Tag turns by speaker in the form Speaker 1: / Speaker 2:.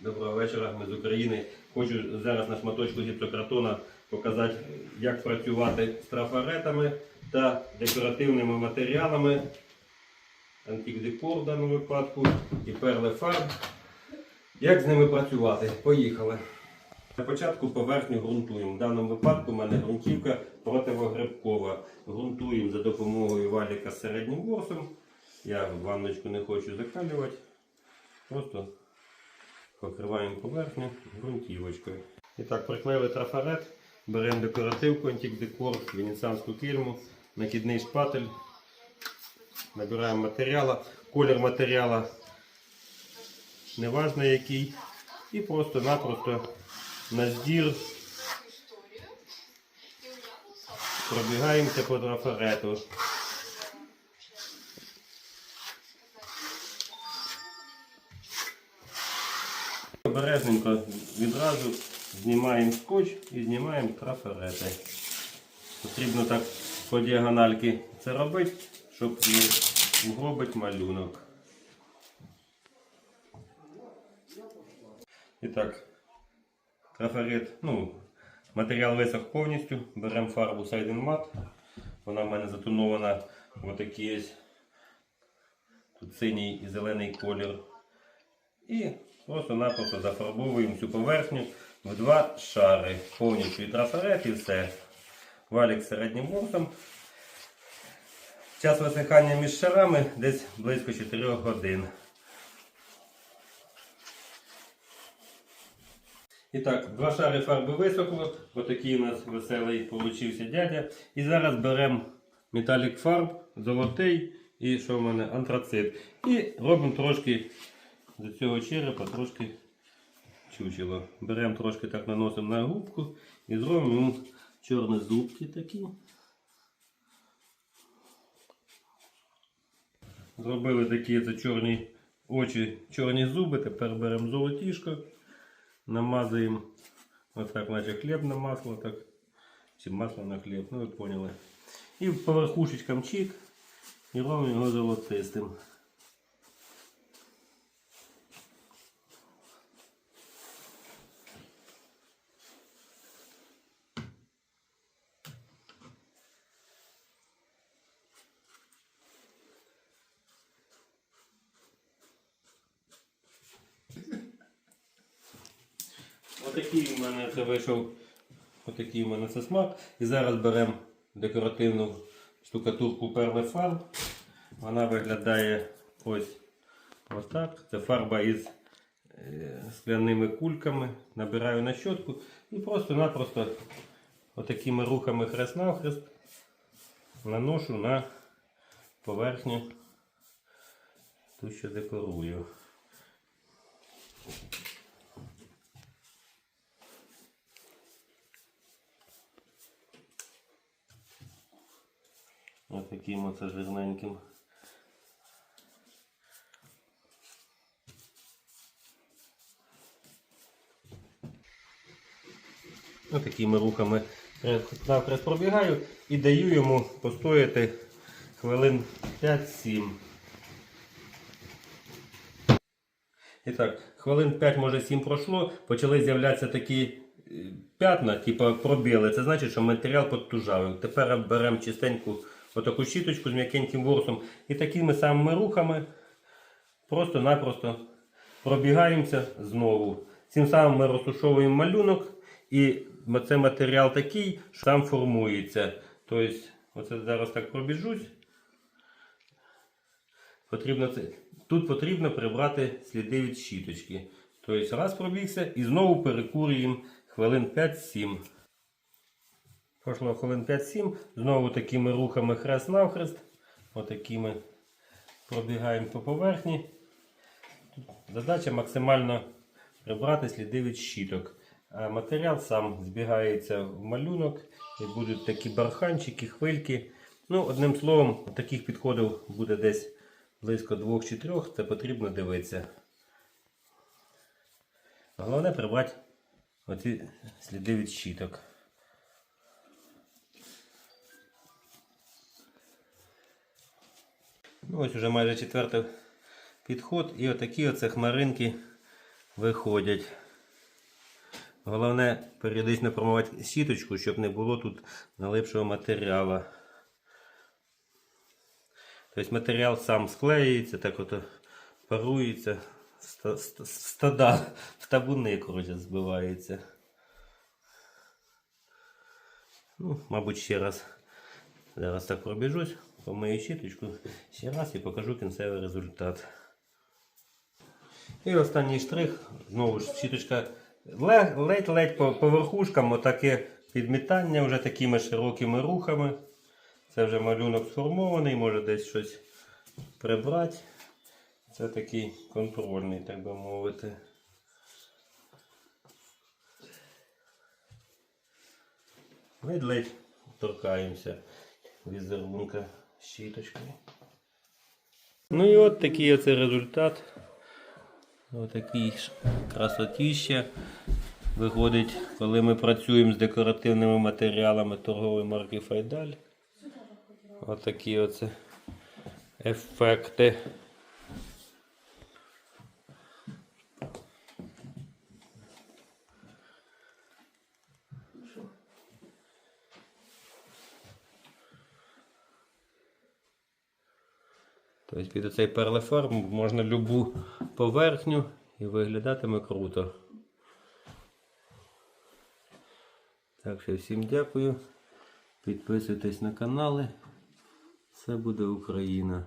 Speaker 1: Доброго вечора, ми з України. Хочу зараз на шматочку гіпсокартона показати, як працювати з трафаретами та декоративними матеріалами. Антик декор в даному випадку і перле фарб. Як з ними працювати? Поїхали. На початку поверхню ґрунтуємо. В даному випадку в мене ґрунтівка противогрибкова. Ґрунтуємо за допомогою валіка з середнім ворсом. Я ванночку не хочу закалювати. Просто покриваємо поверхню ґрунтівочкою. І так, приклеїли трафарет, беремо декоративку, антик-декор, венеціанську кільму, накидний шпатель, набираємо матеріала, колір матеріала неважно який. І просто-напросто на здір пробігаємося по трафарету. Обережненько відразу знімаємо скотч і знімаємо трафарети. Потрібно так по діагональки це робити, щоб не угробити малюнок. І так, трафарет, ну, матеріал висох повністю. Беремо фарбу Сайден Matte. Вона в мене затонована в отакий ось тут синій і зелений колір. І просто-напросто зафарбовуємо всю поверхню в два шари. Повністю і трафарет, і все. Валік середнім ворсом. Час висихання між шарами десь близько 4 годин. І так, два шари фарби висохло. Отакий у нас веселий получився дядя. І зараз беремо металік фарб, золотий і що в мене антрацит. І робимо трошки до цього черепа трошки чучело. Беремо трошки так наносимо на губку і зробимо йому чорні зубки такі. Зробили такі це чорні очі, чорні зуби. Тепер беремо золотішко, намазуємо ось так, наче хліб на масло, так. Чи масло на хліб, ну ви поняли. І по верхушечкам чик і робимо його золотистим. Отакий у мене це вийшов. Отакий у мене це смак. І зараз беремо декоративну штукатурку перли фарб. Вона виглядає ось отак. Це фарба із е, скляними кульками. Набираю на щотку і просто-напросто отакими рухами хрест-навхрест наношу на поверхню ту, що декорую. Ось таким оце жирненьким. Ось такими рухами навкрест пробігаю і даю йому постояти хвилин 5-7. І так, хвилин 5, може 7 пройшло, почали з'являтися такі е, п'ятна, типу пробіли. Це значить, що матеріал підтужавив. Тепер беремо чистеньку отаку щіточку з м'якеньким ворсом і такими самими рухами просто-напросто пробігаємося знову. Цим самим ми розтушовуємо малюнок, і це матеріал такий, що сам формується. Тобто, оце зараз так пробіжусь. Потрібно це. Тут потрібно прибрати сліди від щіточки. Тобто раз пробігся і знову перекурюємо хвилин 5-7. Пройшло хвилин 5-7. Знову такими рухами хрест-навхрест. Отакими пробігаємо по поверхні. Задача максимально прибрати сліди від щіток. А матеріал сам збігається в малюнок і будуть такі барханчики, хвильки. Ну, одним словом, таких підходів буде десь близько двох чи трьох, це потрібно дивитися. Головне прибрати оці сліди від щіток. Ось уже майже четвертий підход. І отакі оце хмаринки виходять. Головне періодично промивати сіточку, щоб не було тут налипшого матеріалу. Тобто матеріал сам склеюється, так от парується, ста- ста- стада, в табуни, коротше, збивається. Ну, мабуть, ще раз. Зараз так пробіжусь, помию щіточку ще раз і покажу кінцевий результат. І останній штрих, знову ж щіточка ледь-ледь по, по верхушкам, отаке підмітання вже такими широкими рухами. Це вже малюнок сформований, може десь щось прибрати. Це такий контрольний, так би мовити. Ледь-ледь торкаємося візерунка щіточкою. Ну і от такий оце результат. Отакий ж красотіще виходить, коли ми працюємо з декоративними матеріалами торгової марки Файдаль. Отакі оце ефекти. Тобто під цей перлефарм можна любу поверхню і виглядатиме круто. Так що всім дякую. Підписуйтесь на канали. Все буде Україна.